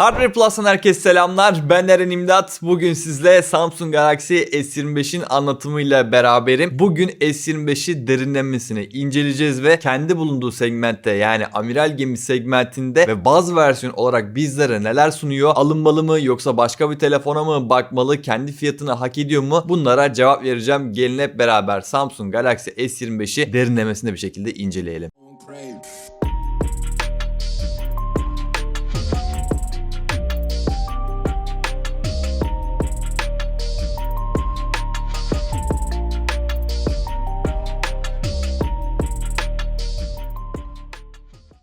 Hardware Plus'tan herkese selamlar. Ben Eren İmdat. Bugün sizle Samsung Galaxy S25'in anlatımıyla beraberim. Bugün S25'i derinlemesine inceleyeceğiz ve kendi bulunduğu segmentte yani amiral gemi segmentinde ve baz versiyon olarak bizlere neler sunuyor? Alınmalı mı yoksa başka bir telefona mı bakmalı? Kendi fiyatını hak ediyor mu? Bunlara cevap vereceğim. Gelin hep beraber Samsung Galaxy S25'i derinlemesine bir şekilde inceleyelim.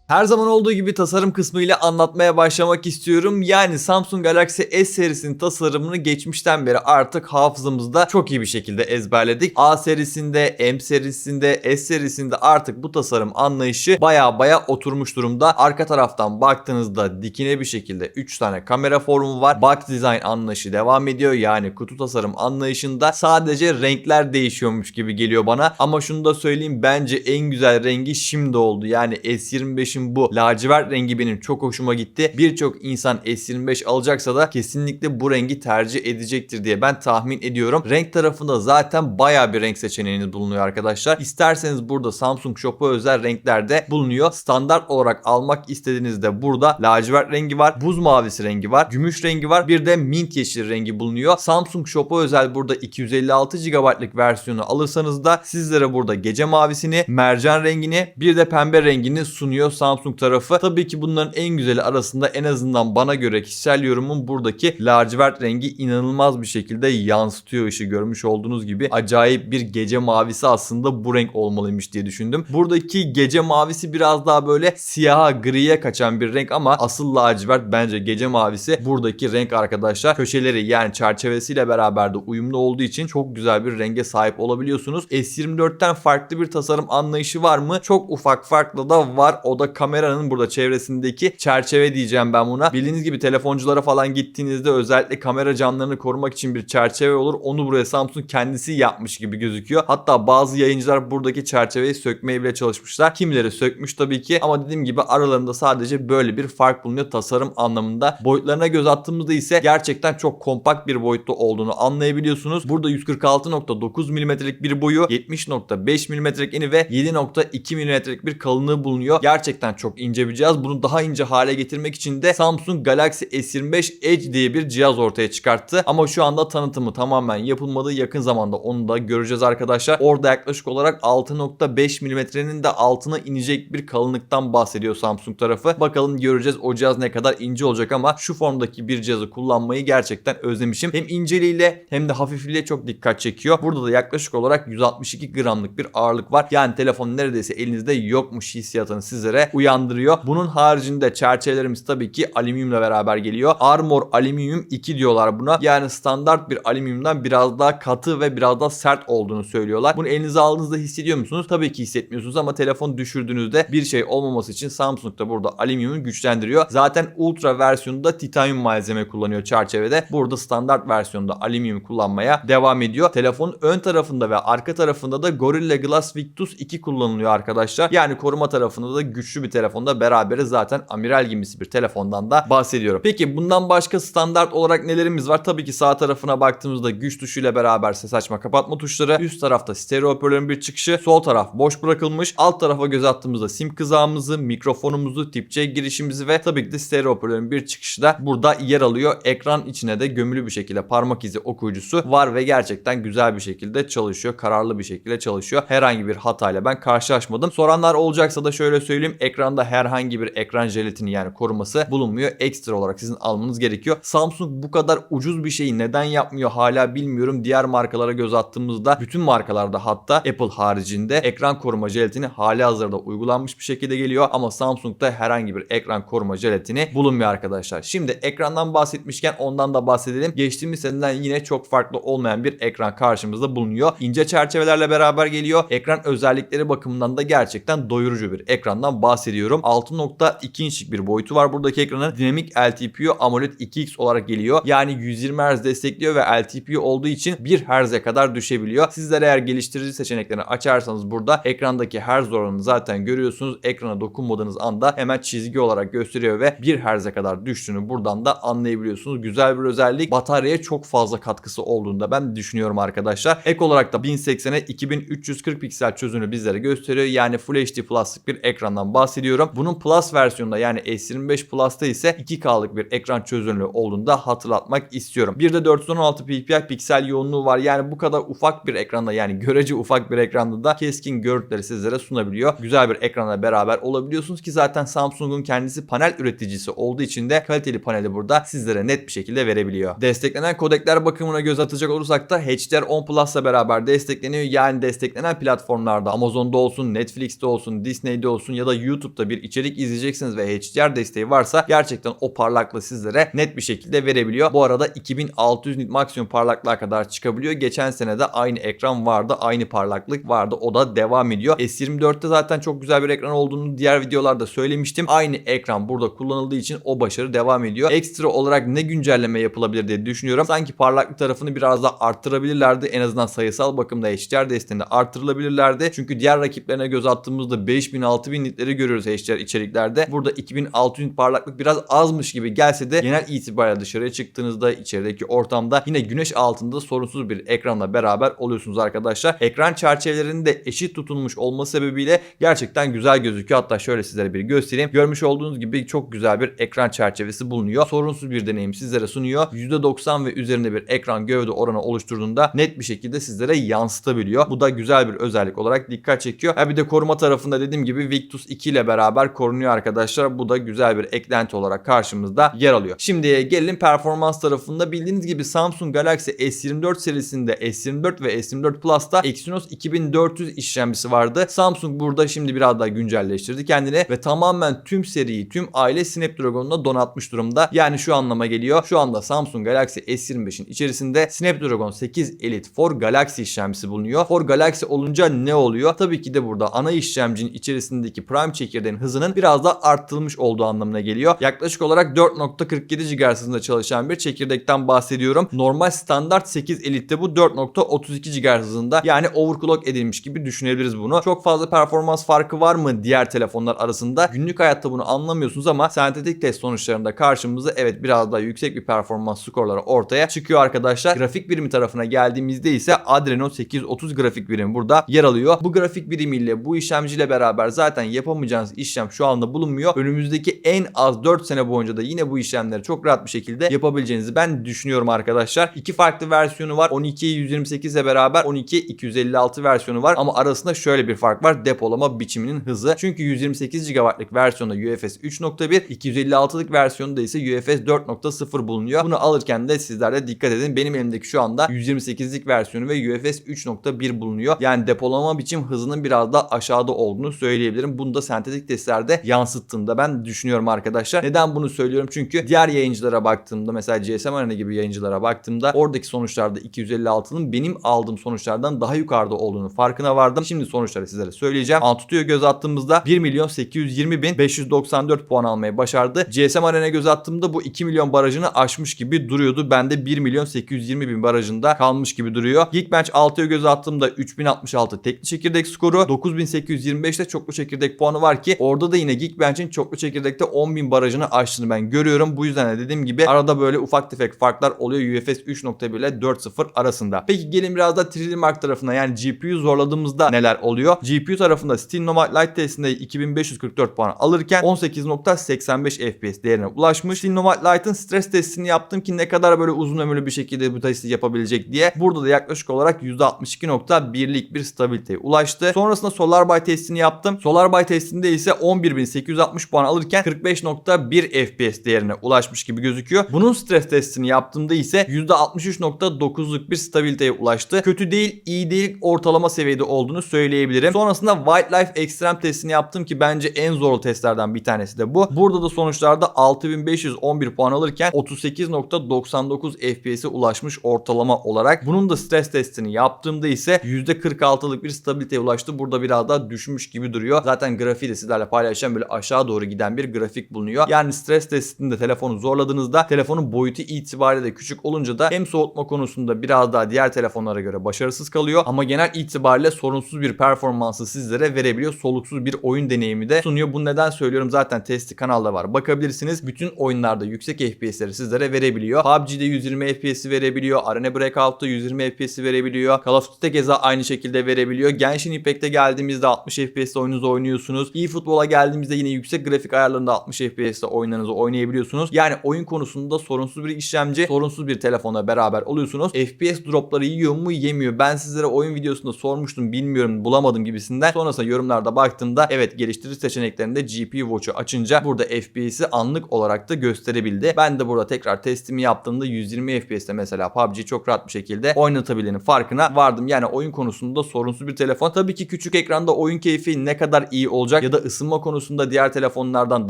Her zaman olduğu gibi tasarım kısmıyla anlatmaya başlamak istiyorum. Yani Samsung Galaxy S serisinin tasarımını geçmişten beri artık hafızamızda çok iyi bir şekilde ezberledik. A serisinde, M serisinde, S serisinde artık bu tasarım anlayışı baya baya oturmuş durumda. Arka taraftan baktığınızda dikine bir şekilde 3 tane kamera formu var. Box design anlayışı devam ediyor. Yani kutu tasarım anlayışında sadece renkler değişiyormuş gibi geliyor bana. Ama şunu da söyleyeyim bence en güzel rengi şimdi oldu. Yani S25'in bu lacivert rengi benim çok hoşuma gitti. Birçok insan S25 alacaksa da kesinlikle bu rengi tercih edecektir diye ben tahmin ediyorum. Renk tarafında zaten baya bir renk seçeneğiniz bulunuyor arkadaşlar. İsterseniz burada Samsung Shop'a özel renklerde bulunuyor. Standart olarak almak istediğinizde burada lacivert rengi var, buz mavisi rengi var, gümüş rengi var, bir de mint yeşil rengi bulunuyor. Samsung Shop'a özel burada 256 GB'lık versiyonu alırsanız da sizlere burada gece mavisini, mercan rengini, bir de pembe rengini sunuyor Samsung tarafı. Tabii ki bunların en güzeli arasında en azından bana göre kişisel yorumum buradaki lacivert rengi inanılmaz bir şekilde yansıtıyor ışığı görmüş olduğunuz gibi. Acayip bir gece mavisi aslında bu renk olmalıymış diye düşündüm. Buradaki gece mavisi biraz daha böyle siyaha griye kaçan bir renk ama asıl lacivert bence gece mavisi buradaki renk arkadaşlar. Köşeleri yani çerçevesiyle beraber de uyumlu olduğu için çok güzel bir renge sahip olabiliyorsunuz. S24'ten farklı bir tasarım anlayışı var mı? Çok ufak farklı da var. O da kameranın burada çevresindeki çerçeve diyeceğim ben buna. Bildiğiniz gibi telefonculara falan gittiğinizde özellikle kamera camlarını korumak için bir çerçeve olur. Onu buraya Samsung kendisi yapmış gibi gözüküyor. Hatta bazı yayıncılar buradaki çerçeveyi sökmeye bile çalışmışlar. Kimileri sökmüş tabii ki ama dediğim gibi aralarında sadece böyle bir fark bulunuyor tasarım anlamında. Boyutlarına göz attığımızda ise gerçekten çok kompakt bir boyutta olduğunu anlayabiliyorsunuz. Burada 146.9 mm'lik bir boyu, 70.5 mm'lik eni ve 7.2 mm'lik bir kalınlığı bulunuyor. Gerçekten çok ince bir cihaz. Bunu daha ince hale getirmek için de Samsung Galaxy S25 Edge diye bir cihaz ortaya çıkarttı. Ama şu anda tanıtımı tamamen yapılmadı. Yakın zamanda onu da göreceğiz arkadaşlar. Orada yaklaşık olarak 6.5 mm'nin de altına inecek bir kalınlıktan bahsediyor Samsung tarafı. Bakalım göreceğiz o cihaz ne kadar ince olacak ama şu formdaki bir cihazı kullanmayı gerçekten özlemişim. Hem inceliğiyle hem de hafifliğiyle çok dikkat çekiyor. Burada da yaklaşık olarak 162 gramlık bir ağırlık var. Yani telefon neredeyse elinizde yokmuş hissiyatını sizlere uyandırıyor. Bunun haricinde çerçevelerimiz tabii ki alüminyumla beraber geliyor. Armor Alüminyum 2 diyorlar buna. Yani standart bir alüminyumdan biraz daha katı ve biraz daha sert olduğunu söylüyorlar. Bunu elinize aldığınızda hissediyor musunuz? Tabii ki hissetmiyorsunuz ama telefon düşürdüğünüzde bir şey olmaması için Samsung da burada alüminyumu güçlendiriyor. Zaten ultra versiyonunda titanyum malzeme kullanıyor çerçevede. Burada standart versiyonda alüminyum kullanmaya devam ediyor. Telefonun ön tarafında ve arka tarafında da Gorilla Glass Victus 2 kullanılıyor arkadaşlar. Yani koruma tarafında da güçlü bir telefonda berabere zaten amiral gemisi bir telefondan da bahsediyorum. Peki bundan başka standart olarak nelerimiz var? Tabii ki sağ tarafına baktığımızda güç tuşuyla beraber ses açma kapatma tuşları. Üst tarafta stereo hoparlörün bir çıkışı. Sol taraf boş bırakılmış. Alt tarafa göz attığımızda sim kızağımızı, mikrofonumuzu, tip C girişimizi ve tabii ki de stereo hoparlörün bir çıkışı da burada yer alıyor. Ekran içine de gömülü bir şekilde parmak izi okuyucusu var ve gerçekten güzel bir şekilde çalışıyor. Kararlı bir şekilde çalışıyor. Herhangi bir hatayla ben karşılaşmadım. Soranlar olacaksa da şöyle söyleyeyim. Ekranda herhangi bir ekran jelatini yani koruması bulunmuyor. Ekstra olarak sizin almanız gerekiyor. Samsung bu kadar ucuz bir şeyi neden yapmıyor hala bilmiyorum. Diğer markalara göz attığımızda bütün markalarda hatta Apple haricinde ekran koruma jelatini hali hazırda uygulanmış bir şekilde geliyor ama Samsung'da herhangi bir ekran koruma jelatini bulunmuyor arkadaşlar. Şimdi ekrandan bahsetmişken ondan da bahsedelim. Geçtiğimiz seneden yine çok farklı olmayan bir ekran karşımızda bulunuyor. İnce çerçevelerle beraber geliyor. Ekran özellikleri bakımından da gerçekten doyurucu bir ekrandan bahsediyoruz bahsediyorum. 6.2 inçlik bir boyutu var buradaki ekranın. Dinamik LTPO AMOLED 2X olarak geliyor. Yani 120 Hz destekliyor ve LTPO olduğu için 1 Hz'e kadar düşebiliyor. Sizler eğer geliştirici seçeneklerini açarsanız burada ekrandaki Hz oranını zaten görüyorsunuz. Ekrana dokunmadığınız anda hemen çizgi olarak gösteriyor ve 1 Hz'e kadar düştüğünü buradan da anlayabiliyorsunuz. Güzel bir özellik. Bataryaya çok fazla katkısı olduğunu da ben düşünüyorum arkadaşlar. Ek olarak da 1080'e 2340 piksel çözünürlüğü bizlere gösteriyor. Yani Full HD Plus'lık bir ekrandan bahsediyorum. Bunun Plus versiyonunda yani S25 Plus'ta ise 2K'lık bir ekran çözünürlüğü olduğunu da hatırlatmak istiyorum. Bir de 416 ppi piksel yoğunluğu var. Yani bu kadar ufak bir ekranda yani görece ufak bir ekranda da keskin görüntüleri sizlere sunabiliyor. Güzel bir ekranla beraber olabiliyorsunuz ki zaten Samsung'un kendisi panel üreticisi olduğu için de kaliteli paneli burada sizlere net bir şekilde verebiliyor. Desteklenen kodekler bakımına göz atacak olursak da HDR10 Plus'la beraber destekleniyor. Yani desteklenen platformlarda Amazon'da olsun, Netflix'te olsun, Disney'de olsun ya da YouTube'da bir içerik izleyeceksiniz ve HDR desteği varsa gerçekten o parlaklığı sizlere net bir şekilde verebiliyor. Bu arada 2600 nit maksimum parlaklığa kadar çıkabiliyor. Geçen sene de aynı ekran vardı, aynı parlaklık vardı. O da devam ediyor. S24'te zaten çok güzel bir ekran olduğunu diğer videolarda söylemiştim. Aynı ekran burada kullanıldığı için o başarı devam ediyor. Ekstra olarak ne güncelleme yapılabilir diye düşünüyorum. Sanki parlaklık tarafını biraz daha arttırabilirlerdi. En azından sayısal bakımda HDR desteğini arttırılabilirlerdi. Çünkü diğer rakiplerine göz attığımızda 5000 6000 nitleri görüyoruz HDR içeriklerde. Burada 2600 nit parlaklık biraz azmış gibi gelse de genel itibariyle dışarıya çıktığınızda içerideki ortamda yine güneş altında sorunsuz bir ekranla beraber oluyorsunuz arkadaşlar. Ekran çerçevelerinin de eşit tutulmuş olması sebebiyle gerçekten güzel gözüküyor. Hatta şöyle sizlere bir göstereyim. Görmüş olduğunuz gibi çok güzel bir ekran çerçevesi bulunuyor. Sorunsuz bir deneyim sizlere sunuyor. %90 ve üzerinde bir ekran gövde oranı oluşturduğunda net bir şekilde sizlere yansıtabiliyor. Bu da güzel bir özellik olarak dikkat çekiyor. Ha bir de koruma tarafında dediğim gibi Victus 2 ile beraber korunuyor arkadaşlar. Bu da güzel bir eklenti olarak karşımızda yer alıyor. Şimdi gelelim performans tarafında. Bildiğiniz gibi Samsung Galaxy S24 serisinde S24 ve S24 Plus'ta Exynos 2400 işlemcisi vardı. Samsung burada şimdi biraz daha güncelleştirdi kendini ve tamamen tüm seriyi, tüm aile Snapdragon'la donatmış durumda. Yani şu anlama geliyor. Şu anda Samsung Galaxy S25'in içerisinde Snapdragon 8 Elite for Galaxy işlemcisi bulunuyor. For Galaxy olunca ne oluyor? Tabii ki de burada ana işlemcinin içerisindeki Prime çekirdeğin hızının biraz da arttırılmış olduğu anlamına geliyor. Yaklaşık olarak 4.47 GHz hızında çalışan bir çekirdekten bahsediyorum. Normal standart 8 Elite'de bu 4.32 GHz hızında. Yani overclock edilmiş gibi düşünebiliriz bunu. Çok fazla performans farkı var mı diğer telefonlar arasında? Günlük hayatta bunu anlamıyorsunuz ama sentetik test sonuçlarında karşımıza evet biraz daha yüksek bir performans skorları ortaya çıkıyor arkadaşlar. Grafik birimi tarafına geldiğimizde ise Adreno 830 grafik birimi burada yer alıyor. Bu grafik birimiyle bu işlemciyle beraber zaten yapamayacağınız işlem şu anda bulunmuyor. Önümüzdeki en az 4 sene boyunca da yine bu işlemleri çok rahat bir şekilde yapabileceğinizi ben düşünüyorum arkadaşlar. İki farklı versiyonu var. 12 128 ile beraber 12 256 versiyonu var ama arasında şöyle bir fark var. Depolama biçiminin hızı. Çünkü 128 GB'lık versiyonda UFS 3.1, 256'lık versiyonda ise UFS 4.0 bulunuyor. Bunu alırken de sizler de dikkat edin. Benim elimdeki şu anda 128'lik versiyonu ve UFS 3.1 bulunuyor. Yani depolama biçim hızının biraz da aşağıda olduğunu söyleyebilirim. Bunu da sentetik testlerde yansıttığında ben düşünüyorum arkadaşlar. Neden bunu söylüyorum? Çünkü diğer yayıncılara baktığımda mesela GSM Arena gibi yayıncılara baktığımda oradaki sonuçlarda 256'nın benim aldığım sonuçlardan daha yukarıda olduğunu farkına vardım. Şimdi sonuçları sizlere söyleyeceğim. Antutu'ya göz attığımızda 1 milyon 820 bin 594 puan almayı başardı. GSM Arena'ya göz attığımda bu 2 milyon barajını aşmış gibi duruyordu. Ben de 1 milyon 820 bin barajında kalmış gibi duruyor. Geekbench 6'ya göz attığımda 3066 tekli çekirdek skoru. 9825'te çoklu çekirdek puanı var ki orada da yine Geekbench'in çoklu çekirdekte 10.000 barajını aştığını ben görüyorum. Bu yüzden de dediğim gibi arada böyle ufak tefek farklar oluyor UFS 3.1 ile 4.0 arasında. Peki gelin biraz da 3D Mark tarafına yani GPU zorladığımızda neler oluyor? GPU tarafında Steam Nomad Lite testinde 2544 puan alırken 18.85 FPS değerine ulaşmış. Steam Nomad Lite'ın stres testini yaptım ki ne kadar böyle uzun ömürlü bir şekilde bu testi yapabilecek diye. Burada da yaklaşık olarak %62.1'lik bir stabiliteye ulaştı. Sonrasında SolarBuy testini yaptım. SolarBuy testinde ise 11.860 puan alırken 45.1 FPS değerine ulaşmış gibi gözüküyor. Bunun stres testini yaptığımda ise %63.9'luk bir stabiliteye ulaştı. Kötü değil, iyi değil, ortalama seviyede olduğunu söyleyebilirim. Sonrasında Wildlife Extreme testini yaptım ki bence en zorlu testlerden bir tanesi de bu. Burada da sonuçlarda 6511 puan alırken 38.99 FPS'e ulaşmış ortalama olarak. Bunun da stres testini yaptığımda ise %46'lık bir stabiliteye ulaştı. Burada biraz daha düşmüş gibi duruyor. Zaten grafiği de sizlerle paylaşacağım. Böyle aşağı doğru giden bir grafik bulunuyor. Yani stres testinde telefonu zorladığınızda telefonun boyutu itibariyle de küçük olunca da hem soğutma konusunda biraz daha diğer telefonlara göre başarısız kalıyor ama genel itibariyle sorunsuz bir performansı sizlere verebiliyor. Soluksuz bir oyun deneyimi de sunuyor. Bu neden söylüyorum zaten testi kanalda var. Bakabilirsiniz. Bütün oyunlarda yüksek FPS'leri sizlere verebiliyor. PUBG'de 120 FPS verebiliyor. Arena Breakout'ta 120 FPS verebiliyor. Call of Duty'de keza aynı şekilde verebiliyor. Genshin Impact'e geldiğimizde 60 FPS'te oyununuzu oynuyorsunuz. eFootball'a geldiğimizde yine yüksek grafik ayarlarında 60 FPS'te oyunlarınızı oynayabiliyorsunuz. Yani oyun konusunda sorunsuz bir işlemci, sorunsuz bir telefonla beraber oluyorsunuz. FPS dropları yiyor mu yemiyor. Ben sizlere oyun videosunda sormuştum bilmiyorum bulamadım gibisinden. Sonrasında yorumlarda baktığımda evet geliştirici seçeneklerinde GPU Watch'u açınca burada FPS'i anlık olarak da gösterebildi. Ben de burada tekrar testimi yaptığımda 120 FPS'te mesela PUBG çok rahat bir şekilde oynatabildiğinin farkına vardım. Yani oyun konusunda sorunsuz bir telefon. Tabii ki küçük ekranda oyun keyfi ne kadar iyi olacak ya da ısınma konusunda diğer telefonlardan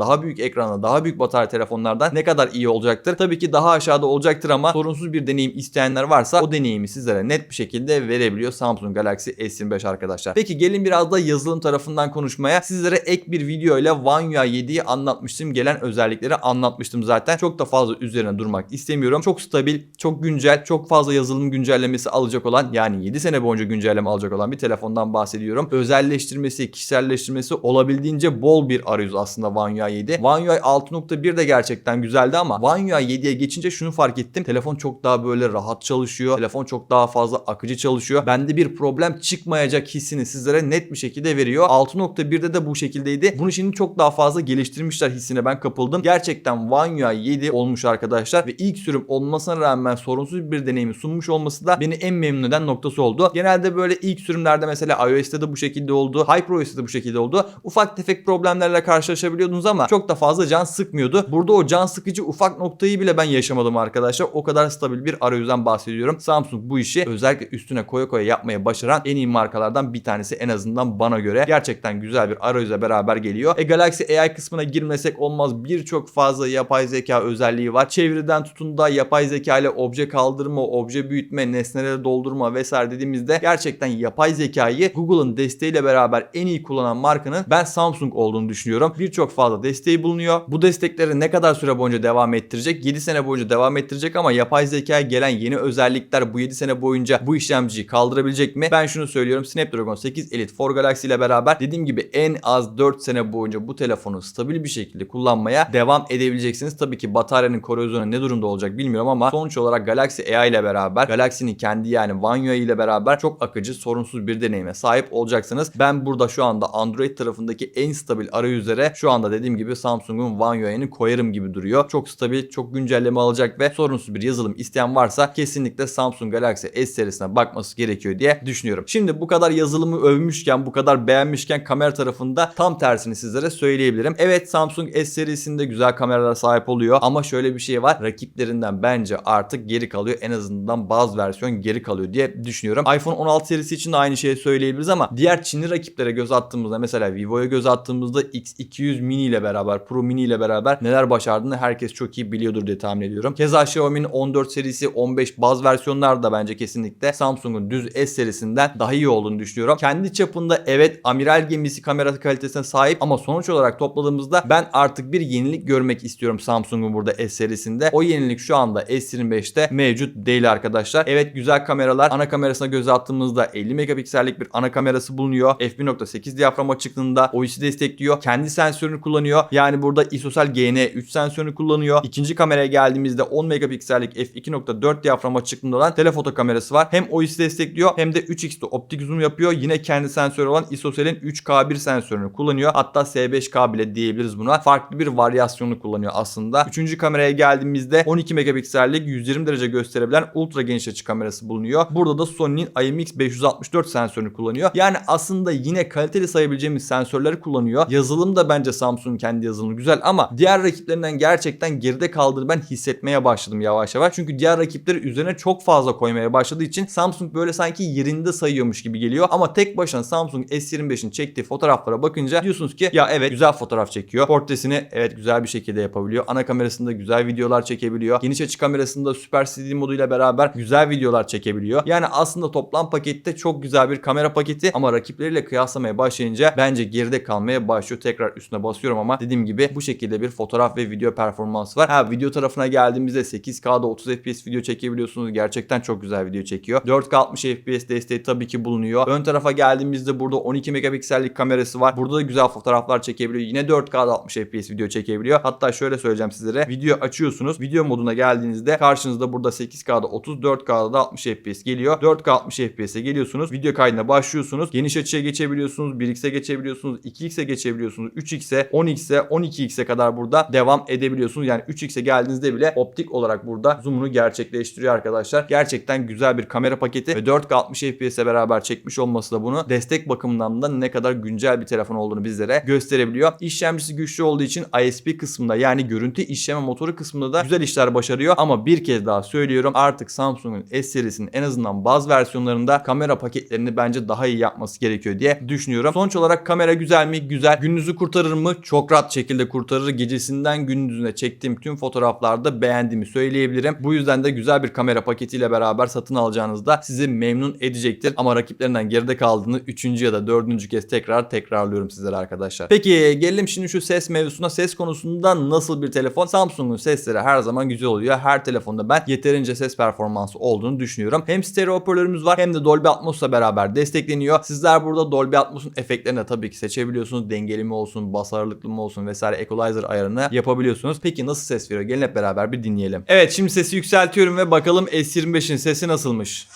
daha büyük ekrana, daha büyük batarya telefonlardan ne kadar iyi olacaktır? Tabii ki daha aşağıda olacaktır ama sorunsuz bir deneyim isteyenler varsa o deneyimi sizlere net bir şekilde verebiliyor Samsung Galaxy S25 arkadaşlar. Peki gelin biraz da yazılım tarafından konuşmaya. Sizlere ek bir video ile One UI 7'yi anlatmıştım. Gelen özellikleri anlatmıştım zaten. Çok da fazla üzerine durmak istemiyorum. Çok stabil, çok güncel, çok fazla yazılım güncellemesi alacak olan yani 7 sene boyunca güncelleme alacak olan bir telefondan bahsediyorum. Özelleştirmesi, kişiselleştirmesi olabildiğince bol bir arayüz aslında One UI 7. One UI 6.1 de gerçekten güzeldi ama One UI 7'ye geçince şunu fark ettim. Telefon çok daha böyle rahat çalışıyor. Telefon çok daha fazla akıcı çalışıyor. Bende bir problem çıkmayacak hissini sizlere net bir şekilde veriyor. 6.1'de de bu şekildeydi. Bunu şimdi çok daha fazla geliştirmişler hissine ben kapıldım. Gerçekten One UI 7 olmuş arkadaşlar ve ilk sürüm olmasına rağmen sorunsuz bir deneyimi sunmuş olması da beni en memnun eden noktası oldu. Genelde böyle ilk sürümlerde mesela iOS'te de bu şekilde oldu. HyperOS'te de bu şekilde oldu. Ufak tefek problemlerle karşılaşabiliyordunuz ama çok da fazla can sıkmıyordu. Burada o can sıkıcı ufak noktayı bile ben yaşamadım arkadaşlar. O kadar stabil bir arayüzden bahsediyorum. Samsung bu işi özellikle üstüne koya koya yapmaya başaran en iyi markalardan bir tanesi en azından bana göre. Gerçekten güzel bir arayüzle beraber geliyor. E Galaxy AI kısmına girmesek olmaz. Birçok fazla yapay zeka özelliği var. Çeviriden tutun da yapay zeka ile obje kaldırma, obje büyütme, nesneleri doldurma vesaire dediğimizde gerçekten yapay zekayı Google'ın desteğiyle beraber en iyi kullanan markanın ben Samsung olduğunu düşünüyorum. Birçok fazla desteği bulunuyor. Bu destekleri ne kadar süre boyunca devam ettirecek? 7 sene boyunca devam ettirecek ama yapay zekaya gelen yeni özellikler bu 7 sene boyunca bu işlemciyi kaldırabilecek mi? Ben şunu söylüyorum. Snapdragon 8 Elite for Galaxy ile beraber dediğim gibi en az 4 sene boyunca bu telefonu stabil bir şekilde kullanmaya devam edebileceksiniz. Tabii ki bataryanın korozyonu ne durumda olacak bilmiyorum ama sonuç olarak Galaxy AI ile beraber Galaxy'nin kendi yani One UI ile beraber çok akıcı sorunsuz bir deneyime sahip olacaksınız. Ben burada şu anda Android tarafındaki en stabil arayüzlere şu anda dediğim gibi Samsung'un One UI'ni koyarım gibi duruyor. Çok stabil, çok güncelleme alacak ve sorunsuz bir yazılım isteyen varsa kesinlikle Samsung Galaxy S serisine bakması gerekiyor diye düşünüyorum. Şimdi bu kadar yazılımı övmüşken, bu kadar beğenmişken kamera tarafında tam tersini sizlere söyleyebilirim. Evet Samsung S serisinde güzel kameralara sahip oluyor ama şöyle bir şey var. Rakiplerinden bence artık geri kalıyor. En azından bazı versiyon geri kalıyor diye düşünüyorum. iPhone 16 serisi için de aynı şeyi söyleyebiliriz ama diğer Çinli rakiplere göz attığımızda mesela Vivo'ya göz attığımızda X200 mini ile beraber Pro mini ile beraber neler başardığını herkes çok iyi biliyordur diye tahmin ediyorum. Keza Xiaomi'nin 14 serisi 15 baz versiyonlar da bence kesinlikle Samsung'un düz S serisinden daha iyi olduğunu düşünüyorum. Kendi çapında evet amiral gemisi kamera kalitesine sahip ama sonuç olarak topladığımızda ben artık bir yenilik görmek istiyorum Samsung'un burada S serisinde. O yenilik şu anda S25'te mevcut değil arkadaşlar. Evet güzel kameralar. Ana kamerasına göz attığımızda 50 megapiksellik bir ana kamerası bulunuyor. f1.8 diyafram açıklığında OIS'i destekliyor. Kendi sensörünü kullanıyor. Yani burada ISOCELL GN3 sensörünü kullanıyor. İkinci kameraya geldiğimizde 10 megapiksellik f2.4 diyafram açıklığında olan telefoto kamerası var. Hem OIS'i destekliyor hem de 3x'te optik zoom yapıyor. Yine kendi sensörü olan ISOCELL'in 3K1 sensörünü kullanıyor. Hatta S5K bile diyebiliriz buna. Farklı bir varyasyonu kullanıyor aslında. Üçüncü kameraya geldiğimizde 12 megapiksellik 120 derece gösterebilen ultra geniş açı kamerası bulunuyor. Burada da Sony'nin IMX564 sensörünü kullanıyor. Yani aslında yine kaliteli sayabileceğimiz sensörleri kullanıyor. Yazılım da bence Samsung'un kendi yazılımı güzel ama diğer rakiplerinden gerçekten geride kaldığını ben hissetmeye başladım yavaş yavaş. Çünkü diğer rakipleri üzerine çok fazla koymaya başladığı için Samsung böyle sanki yerinde sayıyormuş gibi geliyor. Ama tek başına Samsung S25'in çektiği fotoğraflara bakınca diyorsunuz ki ya evet güzel fotoğraf çekiyor. Portresini evet güzel bir şekilde yapabiliyor. Ana kamerasında güzel videolar çekebiliyor. Geniş açı kamerasında Super CD moduyla beraber güzel videolar çekebiliyor. Yani aslında toplam pakette çok güzel bir kamera paketi ama rakipleriyle kıyaslamaya başlayınca bence geride geride kalmaya başlıyor. Tekrar üstüne basıyorum ama dediğim gibi bu şekilde bir fotoğraf ve video performansı var. Ha video tarafına geldiğimizde 8K'da 30 FPS video çekebiliyorsunuz. Gerçekten çok güzel video çekiyor. 4K 60 FPS desteği tabii ki bulunuyor. Ön tarafa geldiğimizde burada 12 megapiksellik kamerası var. Burada da güzel fotoğraflar çekebiliyor. Yine 4K'da 60 FPS video çekebiliyor. Hatta şöyle söyleyeceğim sizlere. Video açıyorsunuz. Video moduna geldiğinizde karşınızda burada 8K'da 30, 4K'da da 60 FPS geliyor. 4K 60 FPS'e geliyorsunuz. Video kaydına başlıyorsunuz. Geniş açıya geçebiliyorsunuz. 1x'e geçebiliyorsunuz. 2x'e geçebiliyorsunuz. 3x'e, 10x'e, 12x'e kadar burada devam edebiliyorsunuz. Yani 3x'e geldiğinizde bile optik olarak burada zoom'unu gerçekleştiriyor arkadaşlar. Gerçekten güzel bir kamera paketi ve 4K 60 FPS'e beraber çekmiş olması da bunu destek bakımından da ne kadar güncel bir telefon olduğunu bizlere gösterebiliyor. İşlemcisi güçlü olduğu için ISP kısmında yani görüntü işleme motoru kısmında da güzel işler başarıyor. Ama bir kez daha söylüyorum artık Samsung'un S serisinin en azından bazı versiyonlarında kamera paketlerini bence daha iyi yapması gerekiyor diye düşünüyorum. Sonuç olarak kamera güzel mi? Güzel. Gününüzü kurtarır mı? Çok rahat şekilde kurtarır. Gecesinden gündüzüne çektiğim tüm fotoğraflarda beğendiğimi söyleyebilirim. Bu yüzden de güzel bir kamera paketiyle beraber satın alacağınızda sizi memnun edecektir. Ama rakiplerinden geride kaldığını 3. ya da 4. kez tekrar tekrarlıyorum sizlere arkadaşlar. Peki gelelim şimdi şu ses mevzusuna. Ses konusunda nasıl bir telefon? Samsung'un sesleri her zaman güzel oluyor. Her telefonda ben yeterince ses performansı olduğunu düşünüyorum. Hem stereo hoparlörümüz var hem de Dolby Atmos'la beraber destekleniyor. Sizler burada Dolby Atmos'un efektlerini de tabii ki seçebiliyorsunuz. Dengeli mi olsun, bas ağırlıklı mı olsun vesaire equalizer ayarını yapabiliyorsunuz. Peki nasıl ses veriyor? Gelin hep beraber bir dinleyelim. Evet şimdi sesi yükseltiyorum ve bakalım S25'in sesi nasılmış?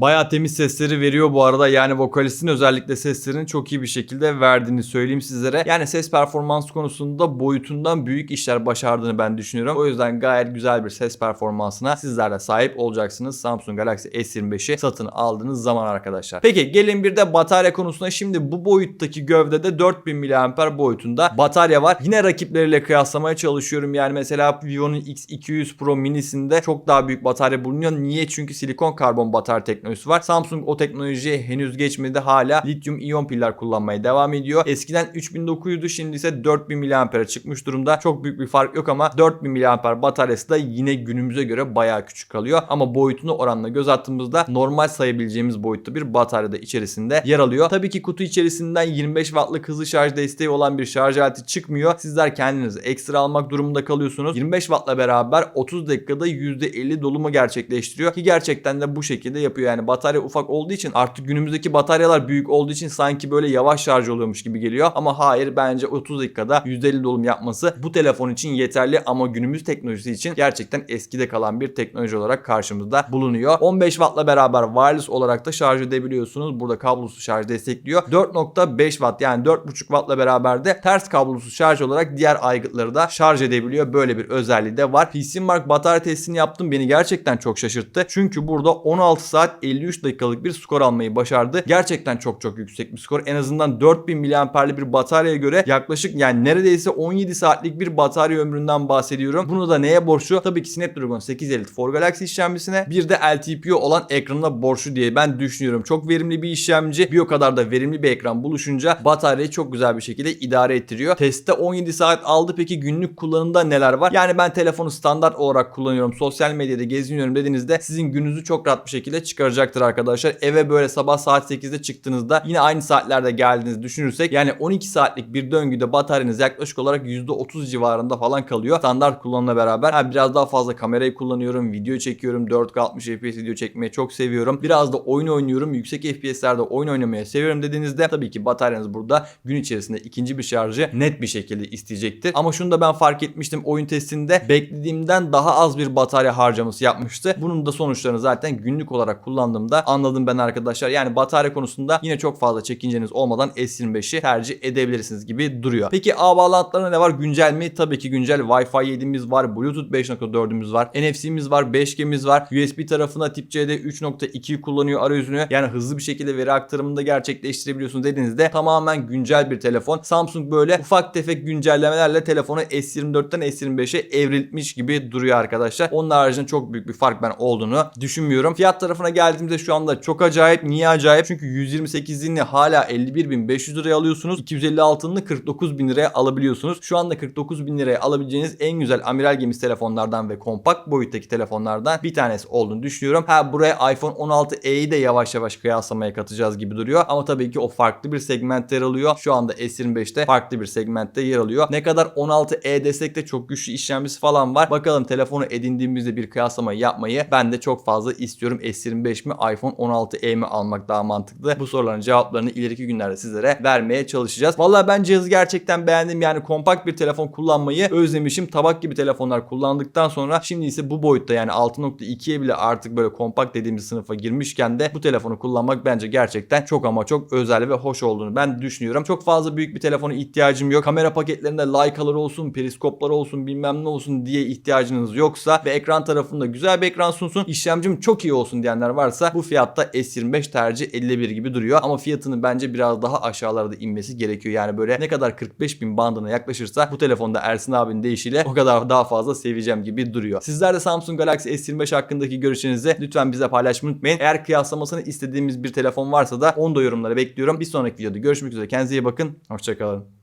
Bayağı temiz sesleri veriyor bu arada. Yani vokalistin özellikle seslerini çok iyi bir şekilde verdiğini söyleyeyim sizlere. Yani ses performans konusunda boyutundan büyük işler başardığını ben düşünüyorum. O yüzden gayet güzel bir ses performansına sizler de sahip olacaksınız. Samsung Galaxy S25'i satın aldığınız zaman arkadaşlar. Peki gelin bir de batarya konusuna. Şimdi bu boyuttaki gövdede 4000 mAh boyutunda batarya var. Yine rakipleriyle kıyaslamaya çalışıyorum. Yani mesela Vivo'nun X200 Pro minisinde çok daha büyük batarya bulunuyor. Niye? Çünkü silikon karbon batarya teknolojisi var. Samsung o teknolojiye henüz geçmedi. Hala lityum iyon piller kullanmaya devam ediyor. Eskiden 3900'dü şimdi ise 4000 mAh'e çıkmış durumda. Çok büyük bir fark yok ama 4000 mAh bataryası da yine günümüze göre bayağı küçük kalıyor. Ama boyutunu oranla göz attığımızda normal sayabileceğimiz boyutta bir batarya içerisinde yer alıyor. Tabii ki kutu içerisinden 25 wattlık hızlı şarj desteği olan bir şarj aleti çıkmıyor. Sizler kendiniz ekstra almak durumunda kalıyorsunuz. 25 wattla beraber 30 dakikada %50 dolumu gerçekleştiriyor ki gerçekten de bu şekilde yapıyor. Yani batarya ufak olduğu için artık günümüzdeki bataryalar büyük olduğu için sanki böyle yavaş şarj oluyormuş gibi geliyor. Ama hayır bence 30 dakikada %50 dolum yapması bu telefon için yeterli ama günümüz teknolojisi için gerçekten eskide kalan bir teknoloji olarak karşımızda bulunuyor. 15 wattla beraber wireless olarak da şarj edebiliyorsunuz. Burada kablosuz şarj destekliyor. 4.5 watt yani 4.5 wattla beraber de ters kablosuz şarj olarak diğer aygıtları da şarj edebiliyor. Böyle bir özelliği de var. PCMark batarya testini yaptım. Beni gerçekten çok şaşırttı. Çünkü burada 16 saat 53 dakikalık bir skor almayı başardı. Gerçekten çok çok yüksek bir skor. En azından 4000 mAh'li bir bataryaya göre yaklaşık yani neredeyse 17 saatlik bir batarya ömründen bahsediyorum. Bunu da neye borçlu? Tabii ki Snapdragon 8 Elite for Galaxy işlemcisine bir de LTPO olan ekranına borçlu diye ben düşünüyorum. Çok verimli bir işlemci. Bir o kadar da verimli bir ekran buluşunca bataryayı çok güzel bir şekilde idare ettiriyor. Testte 17 saat aldı. Peki günlük kullanımda neler var? Yani ben telefonu standart olarak kullanıyorum. Sosyal medyada geziniyorum dediğinizde sizin gününüzü çok rahat bir şekilde çıkaracaktır arkadaşlar. Eve böyle sabah saat 8'de çıktığınızda yine aynı saatlerde geldiğinizi düşünürsek yani 12 saatlik bir döngüde bataryanız yaklaşık olarak %30 civarında falan kalıyor. Standart kullanımla beraber ha, biraz daha fazla kamerayı kullanıyorum. Video çekiyorum. 4K 60 FPS video çekmeyi çok seviyorum. Biraz da oyun oynuyorum. Yüksek FPS'lerde oyun oynamaya seviyorum dediğinizde tabii ki bataryanız burada gün içerisinde ikinci bir şarjı net bir şekilde isteyecektir. Ama şunu da ben fark etmiştim oyun testinde beklediğimden daha az bir batarya harcaması yapmıştı. Bunun da sonuçlarını zaten günlük olarak kullandığım kullandığımda anladım ben arkadaşlar. Yani batarya konusunda yine çok fazla çekinceniz olmadan S25'i tercih edebilirsiniz gibi duruyor. Peki ağ bağlantılarına ne var? Güncel mi? Tabii ki güncel. Wi-Fi 7'miz var. Bluetooth 5.4'ümüz var. NFC'miz var. 5G'miz var. USB tarafına tip C'de 3.2'yi kullanıyor arayüzünü. Yani hızlı bir şekilde veri aktarımını da gerçekleştirebiliyorsunuz dediğinizde tamamen güncel bir telefon. Samsung böyle ufak tefek güncellemelerle telefonu S24'ten S25'e evrilmiş gibi duruyor arkadaşlar. Onun haricinde çok büyük bir fark ben olduğunu düşünmüyorum. Fiyat tarafına geldiğimde şu anda çok acayip. Niye acayip? Çünkü 128'ini hala 51.500 liraya alıyorsunuz. 256'ını 49.000 liraya alabiliyorsunuz. Şu anda 49.000 liraya alabileceğiniz en güzel amiral gemisi telefonlardan ve kompakt boyuttaki telefonlardan bir tanesi olduğunu düşünüyorum. Ha buraya iPhone 16e'yi de yavaş yavaş kıyaslamaya katacağız gibi duruyor. Ama tabii ki o farklı bir segmentte yer alıyor. Şu anda S25'te farklı bir segmentte yer alıyor. Ne kadar 16e desek de çok güçlü işlemcisi falan var. Bakalım telefonu edindiğimizde bir kıyaslama yapmayı ben de çok fazla istiyorum. S25 mi iPhone 16e mi almak daha mantıklı? Bu soruların cevaplarını ileriki günlerde sizlere vermeye çalışacağız. Vallahi ben cihazı gerçekten beğendim. Yani kompakt bir telefon kullanmayı özlemişim. Tabak gibi telefonlar kullandıktan sonra şimdi ise bu boyutta yani 6.2'ye bile artık böyle kompakt dediğimiz sınıfa girmişken de bu telefonu kullanmak bence gerçekten çok ama çok özel ve hoş olduğunu ben düşünüyorum. Çok fazla büyük bir telefona ihtiyacım yok. Kamera paketlerinde Leica'lar olsun, periskoplar olsun, bilmem ne olsun diye ihtiyacınız yoksa ve ekran tarafında güzel bir ekran sunsun, işlemcim çok iyi olsun diyenler varsa bu fiyatta S25 tercih 51 gibi duruyor. Ama fiyatının bence biraz daha aşağılarda inmesi gerekiyor. Yani böyle ne kadar 45 bin bandına yaklaşırsa bu telefonda Ersin abinin deyişiyle o kadar daha fazla seveceğim gibi duruyor. Sizler de Samsung Galaxy S25 hakkındaki görüşlerinizi lütfen bize paylaşmayı unutmayın. Eğer kıyaslamasını istediğimiz bir telefon varsa da onu da yorumlara bekliyorum. Bir sonraki videoda görüşmek üzere. Kendinize iyi bakın. Hoşçakalın.